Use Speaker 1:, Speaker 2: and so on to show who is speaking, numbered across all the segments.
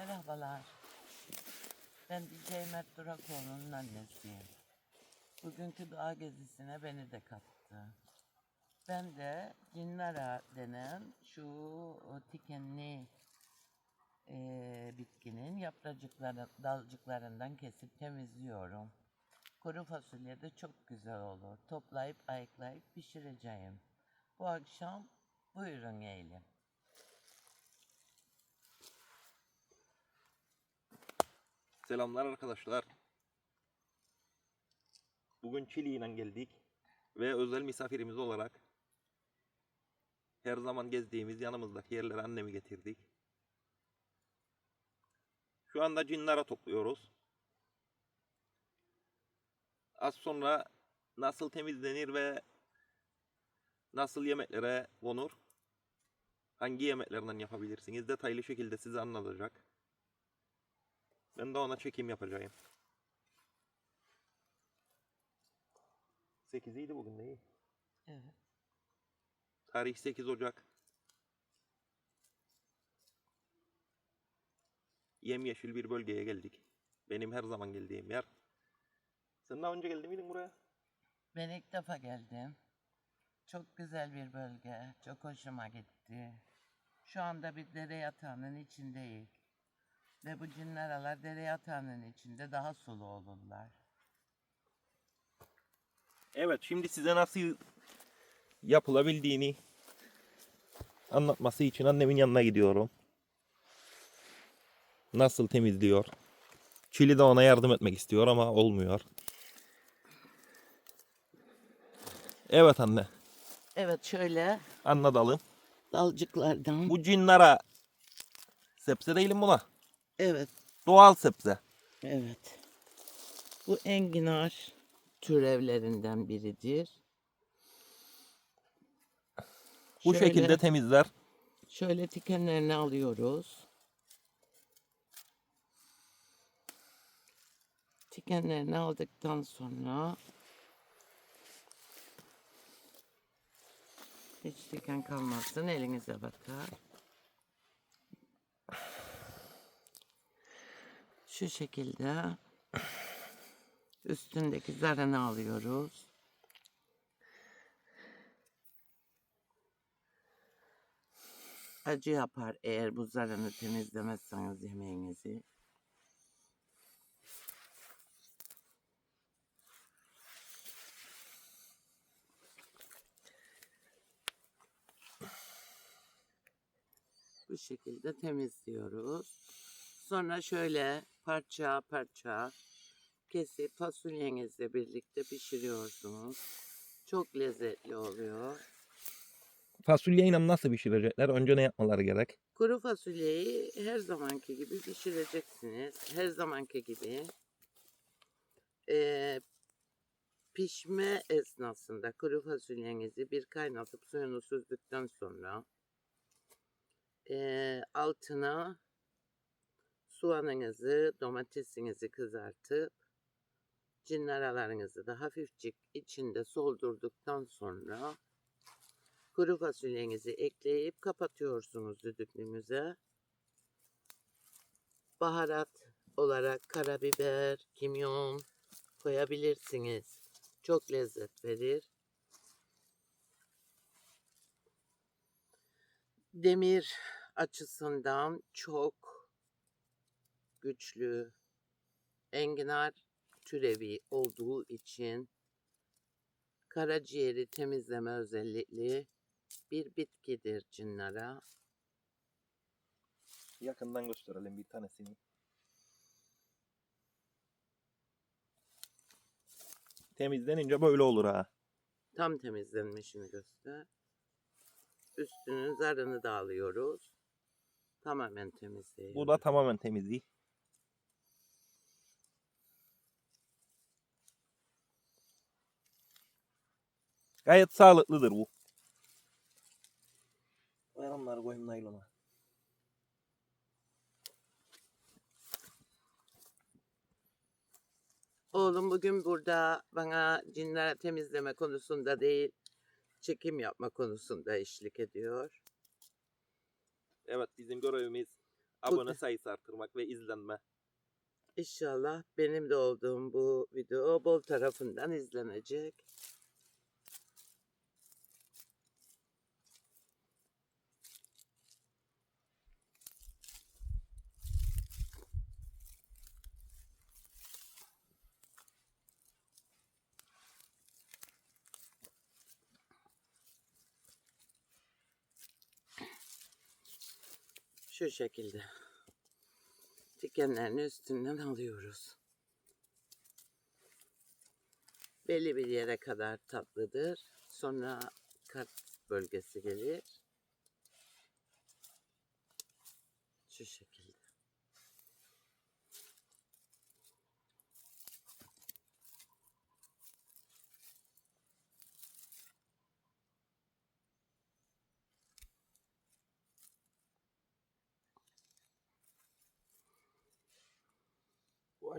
Speaker 1: Merhabalar. Ben DJ Mert Durakoğlu'nun annesiyim. Bugünkü doğa gezisine beni de kattı. Ben de Cinnara denen şu tikenli eee, bitkinin yapracıkları, dalcıklarından kesip temizliyorum. Kuru fasulye de çok güzel olur. Toplayıp ayıklayıp pişireceğim. Bu akşam buyurun yiyelim.
Speaker 2: Selamlar arkadaşlar. Bugün Çili ile geldik ve özel misafirimiz olarak her zaman gezdiğimiz yanımızdaki yerlere annemi getirdik. Şu anda cinlara topluyoruz. Az sonra nasıl temizlenir ve nasıl yemeklere konur, hangi yemeklerden yapabilirsiniz detaylı şekilde size anlatacak. Ben de ona çekim yapacağım. 8'iydi bugün değil.
Speaker 1: Evet.
Speaker 2: Tarih 8 Ocak. Yemyeşil bir bölgeye geldik. Benim her zaman geldiğim yer. Sen daha önce geldin miydin buraya?
Speaker 1: Ben ilk defa geldim. Çok güzel bir bölge. Çok hoşuma gitti. Şu anda bir dere yatağının içindeyiz. Ve bu cinnaralar dere yatağının içinde daha sulu olurlar.
Speaker 2: Evet, şimdi size nasıl yapılabildiğini anlatması için annemin yanına gidiyorum. Nasıl temizliyor? Çili de ona yardım etmek istiyor ama olmuyor. Evet anne,
Speaker 1: Evet şöyle
Speaker 2: anlatalım.
Speaker 1: dalcıklardan.
Speaker 2: Bu cinlara sebze değilim buna.
Speaker 1: Evet,
Speaker 2: Doğal sebze.
Speaker 1: evet. Bu enginar türevlerinden biridir.
Speaker 2: Bu
Speaker 1: Şöyle-
Speaker 2: şekilde temizler.
Speaker 1: Şöyle tikenlerini alıyoruz. Tikenlerini aldıktan sonra hiç tiken kalmazsın elinize bakar. Şu şekilde üstündeki zarını alıyoruz. acı yapar eğer bu zarını temizlemezseniz yemeğinizi. Bu şekilde temizliyoruz. Sonra şöyle parça parça kesip fasulyenizle birlikte pişiriyorsunuz. Çok lezzetli oluyor.
Speaker 2: Fasulyeyle nasıl pişirecekler? Önce ne yapmaları gerek?
Speaker 1: Kuru fasulyeyi her zamanki gibi pişireceksiniz. Her zamanki gibi. Ee, pişme esnasında kuru fasulyenizi bir kaynatıp suyunu süzdükten sonra ee, altına soğanınızı, domatesinizi kızartıp cinnaralarınızı da hafifçik içinde soldurduktan sonra kuru fasulyenizi ekleyip kapatıyorsunuz düdüklünüze. Baharat olarak karabiber, kimyon koyabilirsiniz. Çok lezzet verir. Demir açısından çok güçlü enginar türevi olduğu için karaciğeri temizleme özellikli bir bitkidir cinnara.
Speaker 2: Yakından gösterelim bir tanesini. Temizlenince böyle olur ha.
Speaker 1: Tam temizlenmişini göster. Üstünün zarını da alıyoruz. Tamamen temizleyelim.
Speaker 2: Bu da tamamen temiz Gayet sağlıklıdır bu. Ver onları koyayım naylona.
Speaker 1: Oğlum bugün burada bana cinler temizleme konusunda değil, çekim yapma konusunda eşlik ediyor.
Speaker 2: Evet bizim görevimiz abone sayısı artırmak ve izlenme.
Speaker 1: İnşallah benim de olduğum bu video bol tarafından izlenecek. Şu şekilde dikenlerini üstünden alıyoruz. Belli bir yere kadar tatlıdır. Sonra kat bölgesi gelir. Şu şekilde.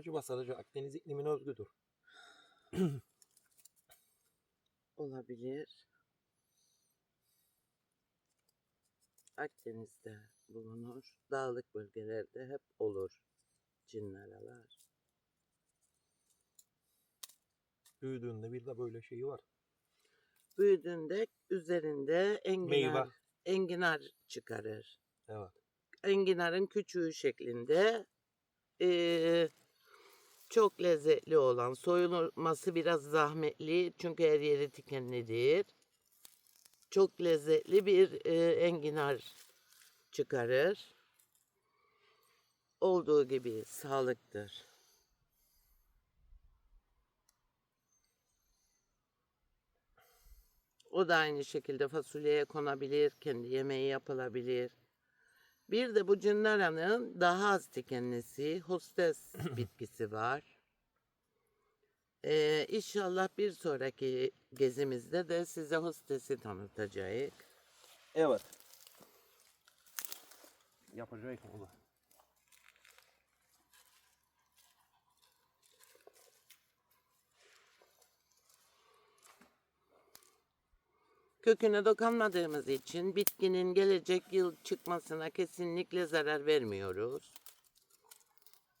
Speaker 2: Acı sadece Akdeniz iklimine özgüdür.
Speaker 1: Olabilir. Akdeniz'de bulunur. Dağlık bölgelerde hep olur cinleralar.
Speaker 2: Büyüdüğünde bir de böyle şeyi var.
Speaker 1: Büyüdüğünde üzerinde enginar,
Speaker 2: Meyve.
Speaker 1: enginar çıkarır.
Speaker 2: Evet.
Speaker 1: enginarın küçüğü şeklinde eee, çok lezzetli olan soyulması biraz zahmetli çünkü her yeri tikenlidir. Çok lezzetli bir eee, enginar çıkarır. Olduğu gibi sağlıktır. O da aynı şekilde fasulyeye konabilir, kendi yemeği yapılabilir. Bir de bu cinnaranın daha az dikenlisi hostes bitkisi var. Ee, inşallah bir sonraki gezimizde de size hostesi tanıtacağız.
Speaker 2: Evet. Yapacak o
Speaker 1: Köküne dokunmadığımız için bitkinin gelecek yıl çıkmasına kesinlikle zarar vermiyoruz.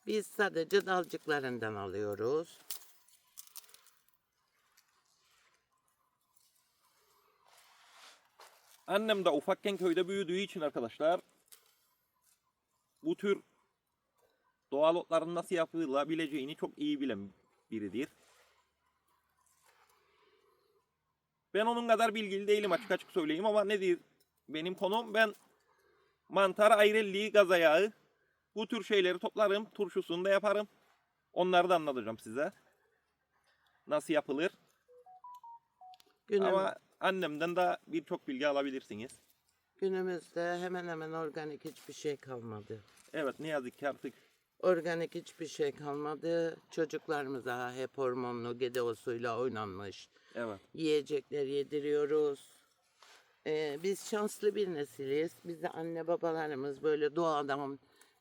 Speaker 1: Biz sadece dalcıklarından alıyoruz.
Speaker 2: Annem de ufakken köyde büyüdüğü için arkadaşlar bu tür doğal otların nasıl yapılabileceğini çok iyi bilen biridir. Ben onun kadar bilgili değilim açık açık söyleyeyim ama nedir benim konum ben mantar, ayrelliği, gaz ayağı bu tür şeyleri toplarım, turşusunu da yaparım. Onları da anlatacağım size. Nasıl yapılır?
Speaker 1: Günüm,
Speaker 2: Ama annemden de birçok bilgi alabilirsiniz.
Speaker 1: günümüzde hemen hemen organik hiçbir şey kalmadı.
Speaker 2: Evet ne yazık ki artık
Speaker 1: Organik hiçbir şey kalmadı. Çocuklarımıza hep hormonlu gedeosuyla oynanmış
Speaker 2: evet.
Speaker 1: yiyecekler yediriyoruz. Ee, biz şanslı bir nesiliz. Bize anne babalarımız böyle doğadan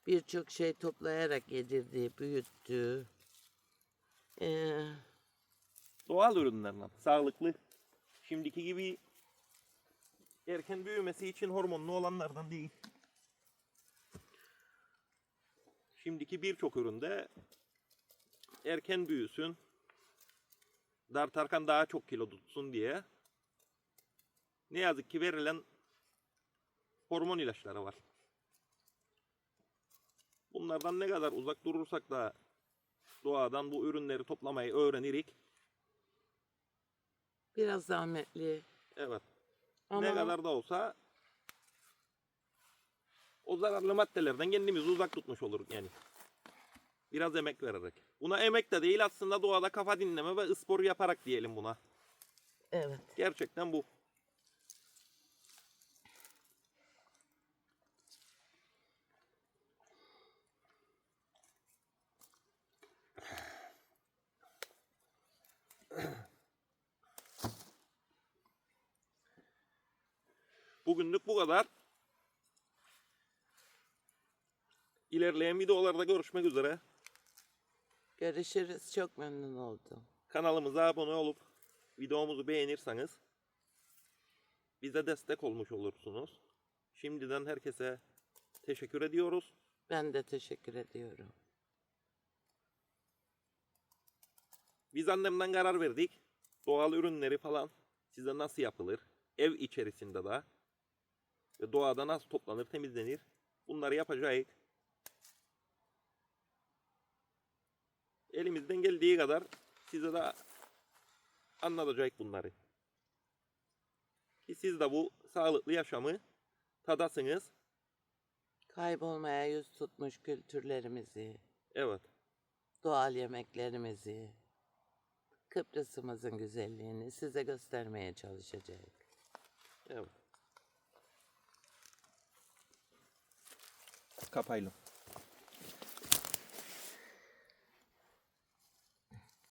Speaker 1: birçok şey toplayarak yedirdi, büyüttü. Ee,
Speaker 2: Doğal ürünlerden. Sağlıklı. Şimdiki gibi erken büyümesi için hormonlu olanlardan değil. Şimdiki birçok üründe erken büyüsün, dartarkan daha çok kilo tutsun diye ne yazık ki verilen hormon ilaçları var. Bunlardan ne kadar uzak durursak da doğadan bu ürünleri toplamayı öğrenirik.
Speaker 1: biraz zahmetli.
Speaker 2: Evet.
Speaker 1: Ama
Speaker 2: Ne kadar da olsa o zararlı maddelerden kendimizi uzak tutmuş oluruz yani. Biraz emek vererek. Buna emek de değil aslında doğada kafa dinleme ve spor yaparak diyelim buna.
Speaker 1: evet.
Speaker 2: Gerçekten bu. Bugünlük bu kadar. İlerleyen videolarda görüşmek üzere.
Speaker 1: Görüşürüz. Çok memnun oldum.
Speaker 2: Kanalımıza abone olup videomuzu beğenirseniz bize destek olmuş olursunuz. Şimdiden herkese teşekkür ediyoruz.
Speaker 1: Ben de teşekkür ediyorum.
Speaker 2: Biz annemden karar verdik. Doğal ürünleri falan size nasıl yapılır? Ev içerisinde de ve doğada nasıl toplanır, temizlenir? Bunları yapacağız. Elimizden geldiği kadar size de anlatacak bunları. Ki siz de bu sağlıklı yaşamı tadasınız.
Speaker 1: Kaybolmaya yüz tutmuş kültürlerimizi,
Speaker 2: Evet.
Speaker 1: doğal yemeklerimizi, Kıbrıs'ımızın güzelliğini size göstermeye çalışacak.
Speaker 2: Evet. Kapayalım.